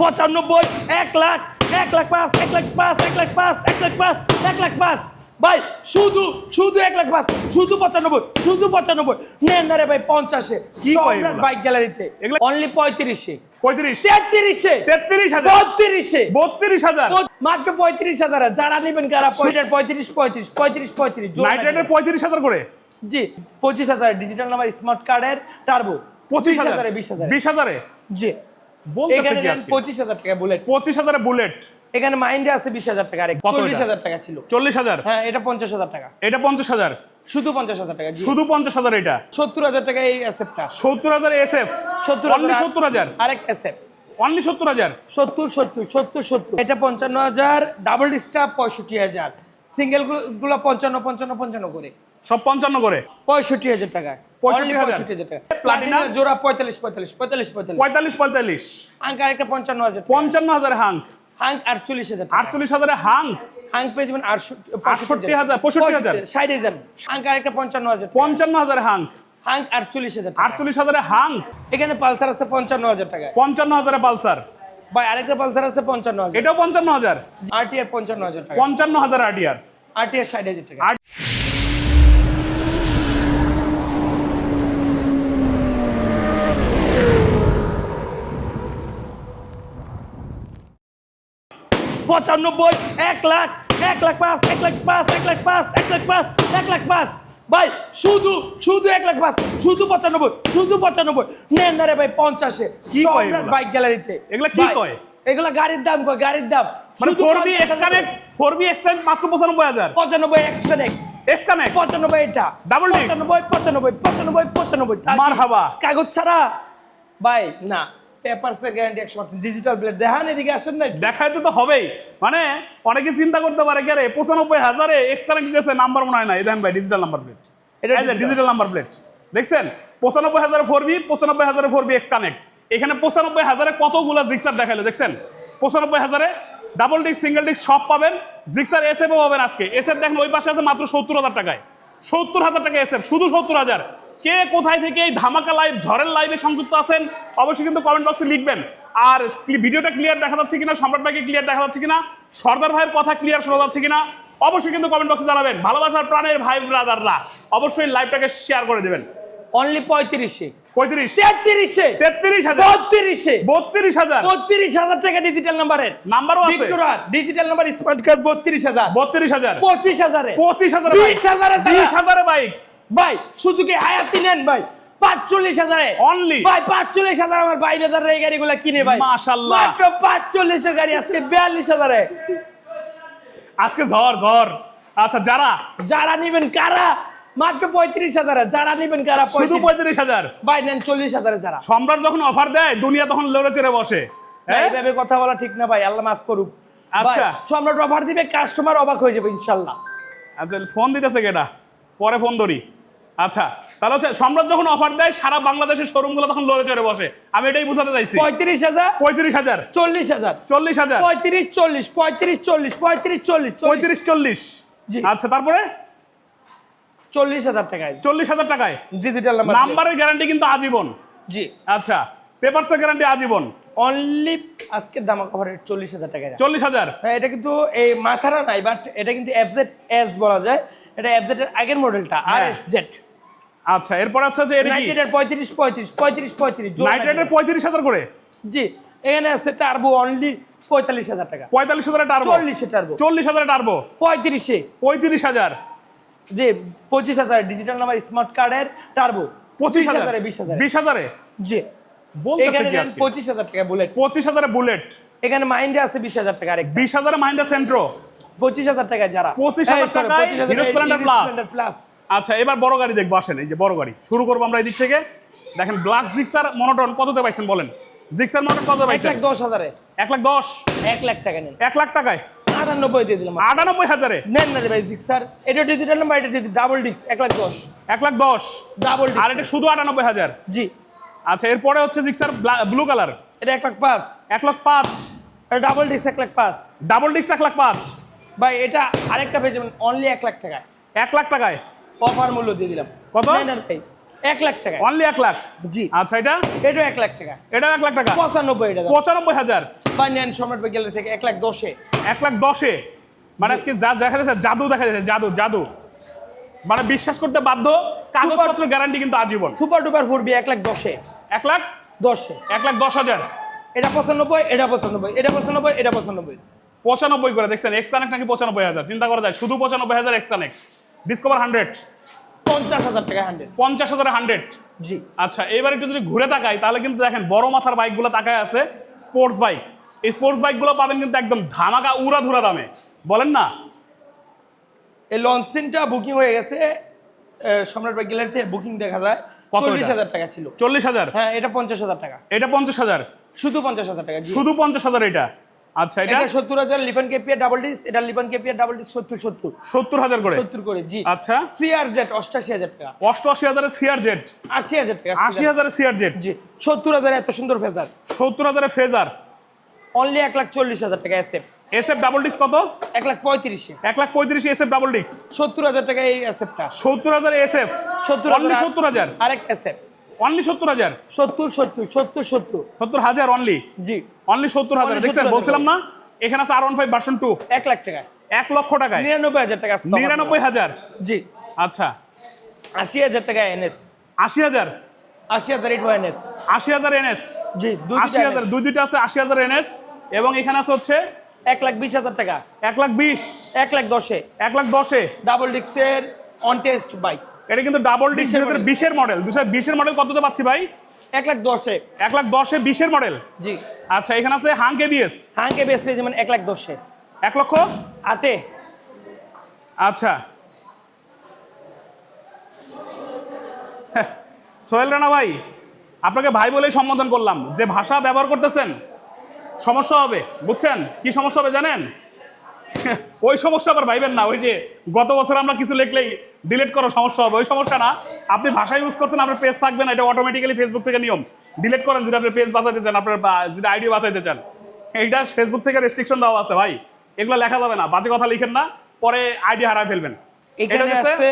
পঁচানব্বই এক লাখ এক লাখ পাঁচ এক লাখ পাঁচ এক লাখ পাঁচ এক লাখ পাঁচ এক লাখ পাঁচ। ভাই শুধু শুধু এক লাখ পাঁচ শুধু পঁচানব্বই শুধু পঁচানব্বই। নেন না রে ভাই পঞ্চাশে। কি বাইক গ্যালারিতে অনলি পঁয়ত্রিশে। পঁয়ত্রিশ? তেত্রিশে। তেত্রিশ হাজার? বত্রিশে। বত্রিশ হাজার? মাত্র পঁয়ত্রিশ হাজার যারা নেবেন কারা? পঁয়ত্রিশ পঁয়ত্রিশ পঁয়ত্রিশ পঁয়ত্রিশ পঁয়ত্রিশ নাইট রাইডার পঁয়ত্রিশ হাজার করে? জি পঁচিশ হাজার। ডিজিটাল নাম্বার স্মার্ট কার্ডের টার্বো পঁচিশ হাজারে বিশ হাজার। বিশ হাজারে? জি। বলতেছে কি আজকে? টাকা বুলেট বুলেট এখানে মাইন্ডে আছে বিশ হাজার টাকা আরেক টাকা ছিল। চল্লিশ হাজার? হ্যাঁ এটা টাকা। এটা পঞ্চাশ হাজার? শুধু পঞ্চাশ হাজার টাকা শুধু পঞ্চাশ হাজার এটা? সত্তর হাজার টাকা এই অ্যাসেপ্টটা সত্তর হাজার এস এফ সত্তর অনলি সত্তর হাজার? আরেক অ্যাসেপ্ট অনলি সত্তর হাজার? সত্তর সত্তর সত্তর সত্তর। এটা পঞ্চান্ন হাজার ডাবল ডিস্টার পঁয়ষট্টি হাজার। সিঙ্গেলগুলো পঞ্চান্ন পঞ্চান্ন পঞ্চান্ন করে। সব পঞ্চান্ন করে। পঁয়ষট্টি হাজার টাকা 65,000 Only 65,000 টাকা প্লাটিনা জোড়া পঁয়তাল্লিশ পঁয়তাল্লিশ পঁয়তাল্লিশ পঁয়তাল্লিশ। পঁয়তাল্লিশ পঁয়তাল্লিশ। হাঙ্ক আরেকটা পঞ্চান্ন হাজার পঞ্চান্ন হাজার হাং হাঙ্ক আটচল্লিশ হাজার টাকা আটচল্লিশ হাজারে হাং হাঙ্ক পেয়ে যাবেন আটষট্টি হাজার, পঁয়ষট্টি হাজার। ষাট হাজার। হাঙ্ক আরেকটা পঞ্চান্ন হাজার পঞ্চান্ন হাজারে হাং হাঙ্ক আটচল্লিশ হাজার টাকা। আটচল্লিশ হাজারে হাং এখানে পালসার আছে পঞ্চান্ন হাজার টাকা পঞ্চান্ন হাজারে পালসার। ভাই আরেকটা পালসার আছে পঞ্চান্ন হাজার। এটাও পঞ্চান্ন হাজার। আরটিআর পঞ্চান্ন হাজার টাকা পঞ্চান্ন হাজার আটিয়ার আরটিআর ষাট হাজার টাকা পঁচানব্বই এক লাখ এক লাখ পাঁচ এক লাখ পাঁচ এক লাখ পাঁচ এক লাখ পাঁচ এক লাখ পাঁচ। ভাই শুধু শুধু এক লাখ পাঁচ শুধু পঁচানব্বই শুধু পঁচানব্বই। নেন না রে ভাই পঞ্চাশে। কি? বাইক গ্যালারিতে। এগুলা কি কয়? এগুলা গাড়ির দাম কয়? গাড়ির দাম। মানে four B 50,000 X connect four B X মাত্র পঁচানব্বই হাজার। পঁচানব্বই এক্সট্রা নেক্সট এক্স পঁচানব্বই এটা। Double disc? পঁচানব্বই পঁচানব্বই পঁচানব্বই পঁচানব্বই। তার কি? কাগজ ছাড়া? ভাই না। পেপারসের গ্যারান্টি ডিজিটাল প্লেট দেখান এদিকে আসেন না দেখাইতে তো হবেই। মানে অনেকে চিন্তা করতে পারে কি আরে এক্স কানেক্ট নাম্বার মনে হয় না এই দেখেন ভাই ডিজিটাল নাম্বার প্লেট এটা ডিজিটাল নাম্বার প্লেট দেখছেন? পঁচানব্বই হাজারে ফোর বি পঁচানব্বই হাজারে ফোর বি এক্স কানেক্ট এখানে পঁচানব্বই হাজারে কতগুলো জিক্সার দেখছেন? পঁচানব্বই হাজারে ডাবল ডিস্ক সিঙ্গেল ডিস্ক সব পাবেন। জিক্সার পাবেন আজকে। এস এফ দেখেন ওই পাশে আছে মাত্র সত্তর হাজার টাকায়। সত্তর হাজার টাকা এস এফ শুধু সত্তর হাজার। কে কোথায় থেকে এই ধামাকা লাইভ ঝড়ের লাইভে সংযুক্ত আছেন অবশ্যই কিন্তু কমেন্ট বক্সে লিখবেন। আর ভিডিওটা ক্লিয়ার দেখা যাচ্ছে কিনা সম্রাট ভাইকে ক্লিয়ার দেখা যাচ্ছে কিনা সর্দার ভাইয়ের কথা ক্লিয়ার শোনা যাচ্ছে কিনা অবশ্যই কিন্তু কমেন্ট বক্সে জানাবেন। ভালোবাসার প্রাণের ভাই ব্রাদাররা অবশ্যই লাইভটাকে শেয়ার করে দেবেন। অনলি পঁয়ত্রিশে। পঁয়ত্রিশ। তেত্রিশে। তেত্রিশ হাজার। বত্রিশে। বত্রিশ হাজার। বত্রিশ হাজার টাকা ডিজিটাল নাম্বারের নাম্বারও আছে। ভিক্টোরার ডিজিটাল নাম্বার স্মার্ট কার্ড বত্রিশ হাজার। বত্রিশ হাজার। পঁচিশ হাজারে। পঁচিশ হাজার বিশ হাজারে বিশ হাজারে বাইক ভাই সুজুকি হায়াতি নেন ভাই। পাঁচচল্লিশ হাজারে। Only? ভাই পাঁচচল্লিশ হাজার আমার বাইশ হাজারের এই গাড়িগুলো কিনে ভাই। মাশাআল্লাহ। মাত্র পাঁচচল্লিশের গাড়ি আজকে বিয়াল্লিশ হাজারে। আজকে ঝড় ঝড়। আচ্ছা যারা? যারা নিবেন কারা? মাত্র পঁয়ত্রিশ হাজারে। যারা নিবেন কারা শুধু পঁয়ত্রিশ হাজার? ভাই নেন চল্লিশ হাজারে যারা। সম্রাট যখন অফার দেয় দুনিয়া তখন লড়ে চেড়ে বসে। হ্যাঁ? এইভাবে কথা বলা ঠিক না ভাই আল্লাহ মাফ করুক। আচ্ছা। সম্রাট অফার দিবে কাস্টমার অবাক হয়ে যাবে ইনশাল্লাহ। আচ্ছা ফোন দিতেছে কেটা পরে ফোন ধরি। আচ্ছা তাহলে হচ্ছে সম্রাট যখন অফার দেয় সারা বাংলাদেশের শোরুমগুলো তখন লড়ে চড়ে বসে। আমি এটাই বুঝাতে চাইছি। পঁয়ত্রিশ হাজার? পঁয়ত্রিশ হাজার। চল্লিশ হাজার। চল্লিশ হাজার। পঁয়ত্রিশ চল্লিশ পঁয়ত্রিশ চল্লিশ পঁয়ত্রিশ চল্লিশ পঁয়ত্রিশ চল্লিশ। জি। আচ্ছা তারপরে? চল্লিশ হাজার টাকায়। চল্লিশ হাজার টাকায়? ডিজিটাল নাম্বার নাম্বারের গ্যারান্টি কিন্তু আজীবন। জি। আচ্ছা পেপারসের গ্যারান্টি আজীবন। অনলি আজকে দামা কভারের চল্লিশ হাজার টাকা চল্লিশ হাজার। হ্যাঁ, এটা কিন্তু এই মাথারা নাই বাট এটা কিন্তু এফজেড এস বলা যায়। এটা এফজেড এর আগের মডেলটা আর। এস জেড আচ্ছা এরপর আছে যে এটা কি? নাইট্রেটের পঁয়ত্রিশ পঁয়ত্রিশ পঁয়ত্রিশ পঁয়ত্রিশ জোড়া নাইট রাইডের হাজার করে? জি এখানে আছে টার্বো অনলি পঁয়তাল্লিশ হাজার টাকা। পঁয়তাল্লিশ হাজার টার্বো চল্লিশে টার্বো চল্লিশ হাজার টার্বো পঁয়ত্রিশে। পঁয়ত্রিশ হাজার? যে পঁচিশ হাজার ডিজিটাল নাম্বার স্মার্ট কার্ডের টার্বো পঁচিশ হাজার? হাজারে বিশ হাজার। বিশ হাজারে? জি। বলতেছে কি আজকে? পঁচিশ হাজার টাকা বুলেট পঁচিশ হাজারে বুলেট এখানে মাইন্ডে আছে বিশ হাজার টাকা আরেক বিশ হাজারে মাইন্ডা সেন্ট্রো পঁচিশ হাজার টাকা যারা। 25,000 এই, sorry, টাকায় 25,000 Hero প্লাস আচ্ছা এবার বড় গাড়ি দেখব আসেন এই যে বড় গাড়ি শুরু করব আমরা এই দিক থেকে দেখেন ব্ল্যাক জিক্সার মনোটন কততে পাইছেন বলেন জিক্সার মনোটন কত এক পাইছেন লাখ দশ হাজারে এক লাখ দশ এক লাখ টাকা নেন এক লাখ টাকায় আটানব্বই দিয়ে দিলাম আটানব্বই হাজারে নেন না রে ভাই ডিক্স স্যার এটা ডিজিটাল নাম্বার এটা দিদি ডাবল ডিক্স এক লাখ দশ এক লাখ দশ ডাবল আর এটা শুধু আটানব্বই হাজার জি আচ্ছা এরপরে হচ্ছে জিক্সার ব্লু কালার এটা এক লাখ পাঁচ এক লাখ পাঁচ ডাবল ডিক্স এক লাখ পাঁচ ডাবল ডিক্স এক লাখ পাঁচ ভাই এটা আরেকটা পেয়ে যাবেন অনলি এক লাখ টাকায় এক লাখ টাকায় অফার মূল্য দিয়ে দিলাম। কত? এক লাখ টাকা। অনলি এক লাখ? জি। আচ্ছা এটা? এটাও এক লাখ টাকা। এটাও এক লাখ টাকা? পঁচানব্বই এটা পঁচানব্বই হাজার। বা নেন সম্রাট গ্যালারি থেকে এক লাখ দশে। এক লাখ দশে? মানে আজকে যা দেখা যাচ্ছে জাদু দেখা যাচ্ছে জাদু জাদু। মানে বিশ্বাস করতে বাধ্য কাগজপত্র গ্যারান্টি কিন্তু আজীবন। সুপার ডুপার ফুরবি এক লাখ দশে। এক লাখ? দশে। এক লাখ দশ হাজার। এটা পঁচানব্বই এটা পঁচানব্বই এটা পঁচানব্বই এটা পঁচানব্বই। পঁচানব্বই করে দেখছেন এক্স কানেক্ট নাকি পঁচানব্বই হাজার? চিন্তা করা যায় শুধু পঁচানব্বই হাজার এক্স কানেক্ট ডিসকভার হান্ড্রেড পঞ্চাশ হাজার টাকা হান্ড্রেড পঞ্চাশ হাজার হান্ড্রেড জি। আচ্ছা এবার একটু যদি ঘুরে তাকাই তাহলে কিন্তু দেখেন বড় মাথার বাইকগুলো তাকায় আছে স্পোর্টস বাইক এই স্পোর্টস বাইকগুলো পাবেন কিন্তু একদম ধামাকা উড়া ধুরা দামে। বলেন না? এই লঞ্চিংটা বুকিং হয়ে গেছে সম্রাট বাগ গ্যালারিতে বুকিং দেখা যায়। চল্লিশ হাজার টাকা ছিল। চল্লিশ হাজার? হ্যাঁ এটা পঞ্চাশ হাজার টাকা। এটা পঞ্চাশ হাজার? শুধু পঞ্চাশ হাজার টাকা শুধু পঞ্চাশ হাজার এটা? আচ্ছা এটা? এটা সত্তর হাজার লিপান কেপিয়ার ডাবল ডিস এটা লিপান কেপিয়ার ডাবল ডিস সত্তর সত্তর। সত্তর হাজার করে? সত্তর করে জি। আচ্ছা। সিআর জেড অষ্টাশি হাজার টাকা। অষ্টআশি হাজারের সিআর জেড আশি টাকা আশি হাজারের সিআর জেড জি। সত্তর হাজার এত সুন্দর ফেজার। সত্তর হাজারের ফেজার? অনলি এক লাখ চল্লিশ হাজার টাকা এসএফ এস এফ ডাবল ডিক্স কত? এক লাখ পঁয়ত্রিশে। এক লাখ পঁয়ত্রিশ এস এফ ডাবল সত্তর হাজার টাকা এই এসএফটা সত্তর হাজার এস এফ সত্তর অনলি সত্তর হাজার? আরেক এসএফ অনলি সত্তর হাজার? সত্তর সত্তর সত্তর সত্তর। সত্তর হাজার অনলি জি। অনলি সত্তর হাজার। দেখছেন বলছিলাম না? এখানে আছে R one five version two এক লাখ টাকা এক লক্ষ টাকায়? নিরানব্বই হাজার টাকা নিরানব্বই হাজার? জি। আচ্ছা। আশি হাজার টাকা এনএস আশি হাজার? আশি হাজার ইট এনএস আশি হাজার এনএস জি আশি হাজার দুই দুইটা আছে আশি হাজার এনএস এবং এখানে আছে হচ্ছে এক লাখ বিশ হাজার টাকা। এক লাখ বিশ। এক লাখ দশে। এক লাখ দশে। ডাবল ডিস্কের অন টেস্ট বাইক এটা কিন্তু ডাবল ডিস্ক দুই বিশের হাজার বিশের মডেল দুই হাজার বিশের মডেল কততে পাচ্ছি ভাই? এক লাখ দশে। এক লাখ দশে বিশের মডেল জি। আচ্ছা এখানে আছে হাং কেবিএস বেস পেয়ে যেমন এক লাখ দশে। এক লক্ষ? আটে। আচ্ছা। সোহেল রানা ভাই আপনাকে ভাই বলেই সম্বোধন করলাম যে ভাষা ব্যবহার করতেছেন। সমস্যা হবে বুঝছেন? কি সমস্যা হবে জানেন? ওই সমস্যা আবার ভাইবেন না ওই যে গত বছর আমরা কিছু লিখলেই ডিলিট করার সমস্যা হবে। ওই সমস্যা না আপনি ভাষা ইউজ করছেন আপনার পেজ থাকবে না এটা অটোমেটিক্যালি ফেসবুক থেকে নিয়ম। ডিলিট করেন যদি আপনি পেজ বাঁচাইতে চান আপনার যদি আইডি বাঁচাইতে চান। এইটা ফেসবুক থেকে রেস্ট্রিকশন দেওয়া আছে ভাই। এগুলো লেখা যাবে না বাজে কথা লিখেন না পরে আইডি হারায় ফেলবেন। এটা হচ্ছে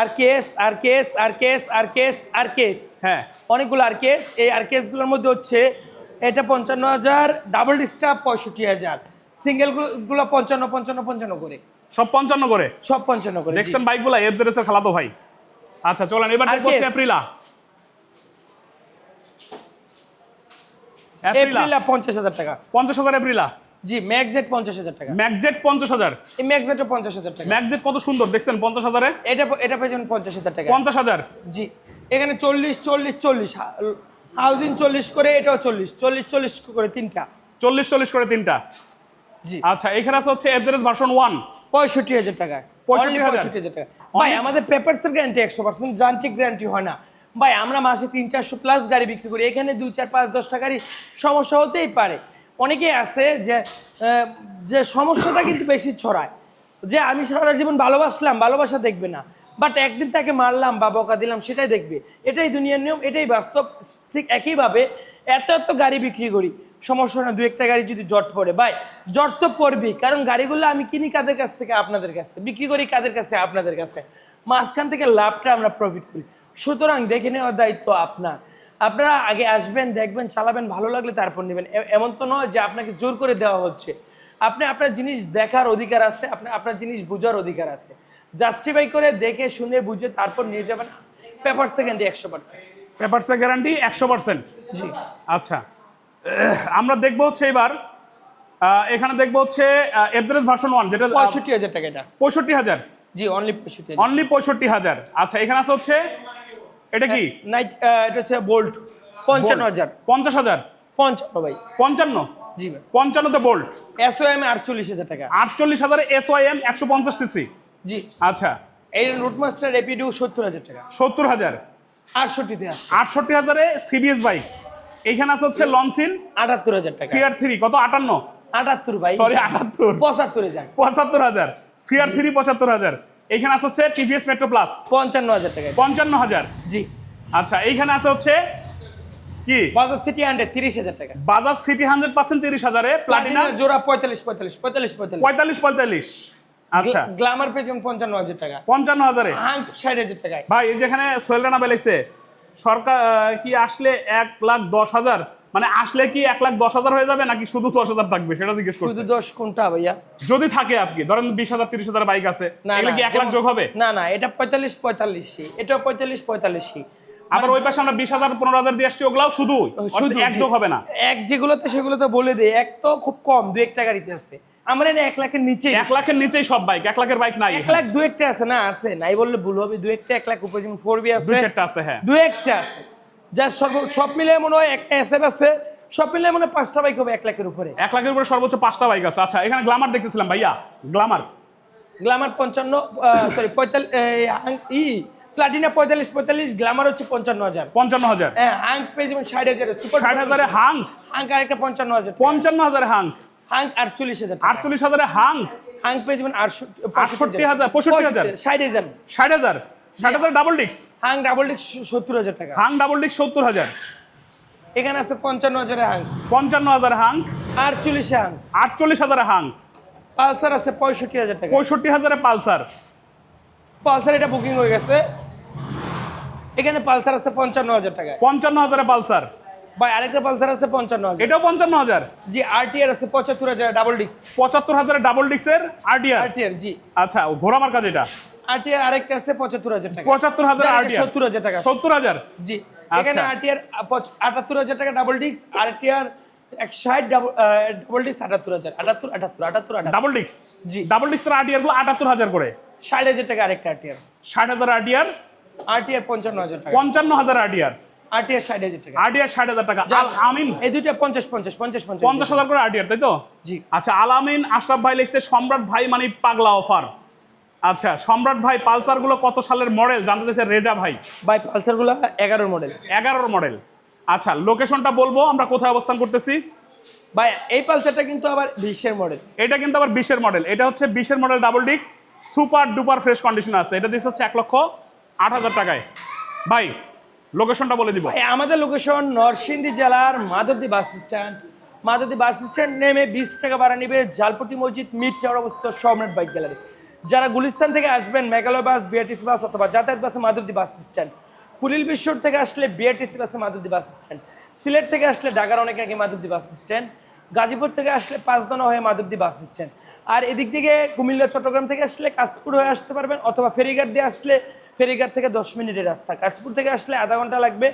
আর কেস আর কেস আর কেস আর কেস আর কেস হ্যাঁ। অনেকগুলো আর কেস এই আর কেসগুলোর মধ্যে হচ্ছে এটা পঞ্চান্ন হাজার ডাবল ডিস্কটা পঁয়ষট্টি হাজার। সিঙ্গেলগুলো পঞ্চান্ন পঞ্চান্ন পঞ্চান্ন করে সব পঞ্চান্ন করে? সব পঞ্চান্ন করে। দেখছেন বাইকগুলো এফজেডএস এর খালাতো ভাই। আচ্ছা চলেন এবার দেখব হচ্ছে এপ্রিলা এপ্রিলা পঞ্চাশ হাজার টাকা। পঞ্চাশ হাজার এপ্রিলা জি ম্যাকজেট পঞ্চাশ হাজার টাকা। ম্যাকজেট পঞ্চাশ হাজার। এই ম্যাকজেটও পঞ্চাশ হাজার টাকা। ম্যাকজেট কত সুন্দর দেখছেন পঞ্চাশ হাজারে? এটা এটা পেয়েছেন পঞ্চাশ হাজার টাকা। পঞ্চাশ হাজার। জি এখানে চল্লিশ চল্লিশ চল্লিশ। হাউজিং চল্লিশ করে এটাও চল্লিশ। চল্লিশ চল্লিশ করে তিনটা। চল্লিশ চল্লিশ করে তিনটা। আচ্ছা এখানে আছে হচ্ছে এফজেডএস ভার্সন ওয়ান পঁয়ষট্টি হাজার টাকা 65,000 টাকা ভাই আমাদের পেপারসের গ্যারান্টি একশো পার্সেন্ট যান্ত্রিক গ্যারান্টি হয় না। ভাই আমরা মাসে তিন চারশো প্লাস গাড়ি বিক্রি করি। এখানে দুই চার পাঁচ দশ টাকারই সমস্যা হতেই পারে। অনেকেই আছে যে যে সমস্যাটা কিন্তু বেশি ছড়ায়। যে আমি সারা জীবন ভালোবাসলাম ভালোবাসা দেখবে না। বাট একদিন তাকে মারলাম বা বকা দিলাম সেটাই দেখবে। এটাই দুনিয়ার নিয়ম এটাই বাস্তব। ঠিক একইভাবে এত এত গাড়ি বিক্রি করি। সমস্যা না দু একটা গাড়ি যদি জট পড়ে। ভাই জট তো পড়বেই কারণ গাড়িগুলো আমি কিনি কাদের কাছ থেকে? আপনাদের কাছে বিক্রি করি কাদের কাছে? আপনাদের কাছে। মাঝখান থেকে লাভটা আমরা প্রফিট করি। সুতরাং দেখে নেওয়ার দায়িত্ব আপনার। আপনারা আগে আসবেন দেখবেন চালাবেন ভালো লাগলে তারপর নেবেন। এমন তো নয় যে আপনাকে জোর করে দেওয়া হচ্ছে। আপনি আপনার জিনিস দেখার অধিকার আছে আপনার আপনার জিনিস বোঝার অধিকার আছে। জাস্টিফাই করে দেখে শুনে বুঝে তারপর নিয়ে যাবেন। পেপার সেকেন্ডে একশো পার্সেন্ট পেপারসের গ্যারান্টি একশো পার্সেন্ট জি। আচ্ছা। আমরা দেখব হচ্ছে এবার এখানে দেখব হচ্ছে এফজেডএস ভার্সন ওয়ান যেটা পঁয়ষট্টি হাজার টাকা এটা। পঁয়ষট্টি হাজার? জি অনলি পঁয়ষট্টি অনলি পঁয়ষট্টি হাজার। আচ্ছা এখানে আছে হচ্ছে এটা কি? নাইট এটা হচ্ছে বোল্ট পঞ্চান্ন হাজার। পঞ্চাশ হাজার? পঞ্চান্ন ভাই। পঞ্চান্ন? জি ভাই। পঞ্চান্নতে বোল্ট আটচল্লিশ হাজার টাকা। আটচল্লিশ হাজারে একশো পঞ্চাশ সিসি জি। আচ্ছা। এই রুটমাস্টার সত্তর হাজার টাকা। সত্তর হাজার। আটষট্টিতে আটষট্টি হাজারে সিবিএস বাইক এইখানে আছে হচ্ছে লনসিন আটাত্তর হাজার টাকা। সিআর থ্রি কত? আটান্ন? আটাত্তর ভাই। সরি আটাত্তর। পঁচাত্তরে যান পঁচাত্তর হাজার। সিআর থ্রি পঁচাত্তর হাজার। এইখানে আছে হচ্ছে টিভিএস মেট্রো প্লাস পঞ্চান্ন হাজার টাকা। পঞ্চান্ন হাজার? জি। আচ্ছা এইখানে আছে হচ্ছে কি? বাজার সিটি হান্ড্রেড তিরিশ হাজার টাকা। বাজাজ সিটি হান্ড্রেড পার্সেন্ট তিরিশ হাজারে। প্লাটিনা জোড়া পঁয়তাল্লিশ পঁয়তাল্লিশ পঁয়তাল্লিশ পঁয়তাল্লিশ। পঁয়তাল্লিশ পঁয়তাল্লিশ। আচ্ছা। গ্লামার পেয়ে যাবেন পঞ্চান্ন হাজার টাকা। পঞ্চান্ন হাজারে? হাঙ্ক ষাট হাজার টাকায়। ভাই এই যেখানে সোহেল রানা বেলাইছে সরকার কি আসলে এক লাখ দশ হাজার? মানে আসলে কি এক লাখ দশ হাজার হয়ে যাবে নাকি শুধু দশ হাজার থাকবে? সেটা জিজ্ঞেস করছে। শুধু দশ কোনটা ভাইয়া? যদি থাকে আপনি ধরেন বিশ হাজার তিরিশ হাজার বাইক আছে এগুলো কি এক লাখ যোগ হবে? না না এটা পঁয়তাল্লিশ পঁয়তাল্লিশই। এটা পঁয়তাল্লিশ পঁয়তাল্লিশই। আবার ওই পাশে আমরা বিশ হাজার পনেরো হাজার দিয়ে আসছি ওগুলাও শুধু শুধু এক যোগ হবে না। এক যেগুলোতে সেগুলোতে বলে দেয় এক তো খুব কম দু একটা গাড়িতে আছে। আমার এনে এক লাখের নিচে এক লাখের নিচেই সব বাইক এক লাখের বাইক নাই এক লাখ দু একটা আছে না আছে। নাই বললে ভুল হবে দু একটা এক লাখ উপরে যেমন ফোর বি আছে দুই চারটা আছে হ্যাঁ। দু একটা আছে। যা সর্ব সব মিলে মনে হয় একটা এসএফ আছে সব মিলে মনে পাঁচটা বাইক হবে এক লাখের উপরে। এক লাখের উপরে সর্বোচ্চ পাঁচটা বাইক আছে। আচ্ছা এখানে গ্লামার দেখতেছিলাম ভাইয়া গ্লামার গ্লামার পঞ্চান্ন সরি পঁয়তাল্লিশ ই প্লাটিনা পঁয়তাল্লিশ পঁয়তাল্লিশ গ্লামার হচ্ছে পঞ্চান্ন হাজার। পঞ্চান্ন হাজার। হ্যাঁ হাঙ্ক পেয়ে যাবেন ষাট হাজার ষাট হাজারে হাং হাঙ্ক আরেকটা পঞ্চান্ন হাজার। পঞ্চান্ন হাজারে হাং হাঙ্ক আটচল্লিশ হাজার আটচল্লিশ হাজারে হাং হাঙ্ক পেয়ে যাবেন আটষট্টি হাজার, পঁয়ষট্টি হাজার। ষাট হাজার ষাট হাজার ষাট হাজার ডাবল ডিক্স হাঙ্ক ডাবল ডিস্ক সত্তর হাজার টাকা। হাং ডাবল ডিক্স সত্তর হাজার। এখানে আছে পঞ্চান্ন হাজারে হাঙ্ক। পঞ্চান্ন হাজার হাং আটচল্লিশে হাঙ্ক। আটচল্লিশ হাজারে হাং পালসার আছে পঁয়ষট্টি হাজার টাকা। পঁয়ষট্টি হাজারে পালসার। পালসার এটা বুকিং হয়ে গেছে। এখানে পালসার আছে পঞ্চান্ন হাজার টাকা পঞ্চান্ন হাজারে পালসার। ভাই আরেকটা পালসার আছে পঞ্চান্ন হাজার এটাও পঞ্চান্ন হাজার জি আরটিআর আছে পঁচাত্তর হাজার ডাবল ডিস্ক পঁচাত্তর হাজারে ডাবল ডিক্সের আরডিআর আরটিআর জি আচ্ছা ঘোরামার কাজ এটা আরটিআর আরেকটা আছে পঁচাত্তর হাজার টাকা পঁচাত্তর হাজার যার আরডিআর সত্তর হাজার টাকা সত্তর হাজার জি আচ্ছা। এখানে আরটিআর আটাত্তর হাজার টাকা ডাবল ডিস্ক আরটিআর ডাবল আটাত্তর হাজার আটাত্তর আটাত্তর আটাত্তর আটাত্তর ডাবল ডিক্স জি। ডাবল ডিক্সের আরডিআরগুলো আটাত্তর হাজার করে ষাট হাজার টাকা আরেকটা আরটিআর ষাট হাজার আরটিআর পঞ্চান্ন হাজার পঞ্চান্ন হাজার আরডিআর আরটিআর ষাট হাজার টাকা। আরডিআর ষাট হাজার টাকা। আল আমিন? এই দুইটা পঞ্চাশ পঞ্চাশ পঞ্চাশ পঞ্চাশ। পঞ্চাশ হাজার করে আরডিআর তাই তো? জি। আচ্ছা আলামিন আশরাফ ভাই লিখছে সম্রাট ভাই মানে পাগলা অফার। আচ্ছা সম্রাট ভাই পালসারগুলো কত সালের মডেল জানতে চাইছে রেজা ভাই। ভাই পালসারগুলো এগারোর মডেল এগারোর মডেল আচ্ছা লোকেশনটা বলব আমরা কোথায় অবস্থান করতেছি? ভাই এই পালসারটা কিন্তু আবার বিশের মডেল এটা কিন্তু আবার বিশের মডেল এটা হচ্ছে বিশের মডেল ডাবল ডিক্স সুপার ডুপার ফ্রেশ কন্ডিশন আছে। এটা দিচ্ছে হচ্ছে এক লক্ষ আট হাজার টাকায়। ভাই লোকেশনটা বলে দিব। ভাই, আমাদের লোকেশন নরসিংদী জেলার Madhabdi bus stand Madhabdi bus stand নেমে বিশ টাকা ভাড়া নিবে জালপটি মসজিদ মিড টাওয়ার অবস্থিত সম্রাট বাইক গ্যালারি। যারা গুলিস্তান থেকে আসবেন, মেঘালয় বাস বিআরটিসি বাস অথবা যাতায়াত বাসে মাধবদী বাস স্ট্যান্ড কুলিল বিশ্বর থেকে আসলে বিআরটিসি বাসে মাধবদী বাস স্ট্যান্ড সিলেট থেকে আসলে ঢাকার অনেক আগে মাধবদী বাস স্ট্যান্ড গাজীপুর থেকে আসলে পাঁচদানা হয়ে মাধবদী বাস স্ট্যান্ড আর এদিক থেকে কুমিল্লা, চট্টগ্রাম থেকে আসলে কাশপুর হয়ে আসতে পারবেন অথবা ফেরিঘাট দিয়ে আসলে ফেরিঘাট থেকে দশ মিনিটের রাস্তা। কাশপুর থেকে আসলে আধা ঘণ্টা লাগবে।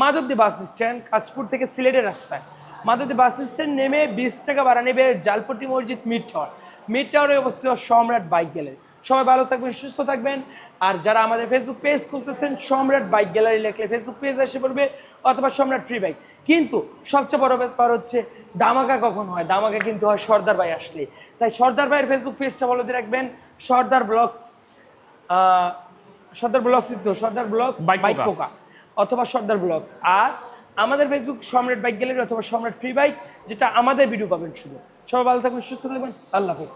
মাধবদী বাস স্ট্যান্ড কাশপুর থেকে সিলেটের রাস্তায় মাধবদী বাস স্ট্যান্ড নেমে বিশ টাকা ভাড়া নেবে জালপট্টি মসজিদ মিড টাওয়ার। মিড টাওয়ারে অবস্থিত সম্রাট বাইক গ্যালারি। সবাই ভালো থাকবেন, সুস্থ থাকবেন। আর যারা আমাদের ফেসবুক পেজ খুঁজতেছেন, সম্রাট বাইক গ্যালারি লেখলে ফেসবুক পেজ এসে পড়বে, অথবা সম্রাট ফ্রি বাইক কিন্তু সবচেয়ে বড় ব্যাপার হচ্ছে দামাকা কখন হয়? দামাকা কিন্তু হয় সর্দার ভাই আসলে। তাই সর্দার ভাইয়ের ফেসবুক পেজটা বলে দিয়ে রাখবেন। Sardar blogs Sardar blogs Sardar blogs bike. পোকা অথবা সর্দার ব্লগস আর আমাদের ফেসবুক সম্রাট বাইক গ্যালারি অথবা সম্রাট ফ্রি বাইক যেটা আমাদের ভিডিও পাবেন শুধু। সবাই ভালো থাকবেন সুস্থ থাকবেন। আল্লাহ হাফেজ।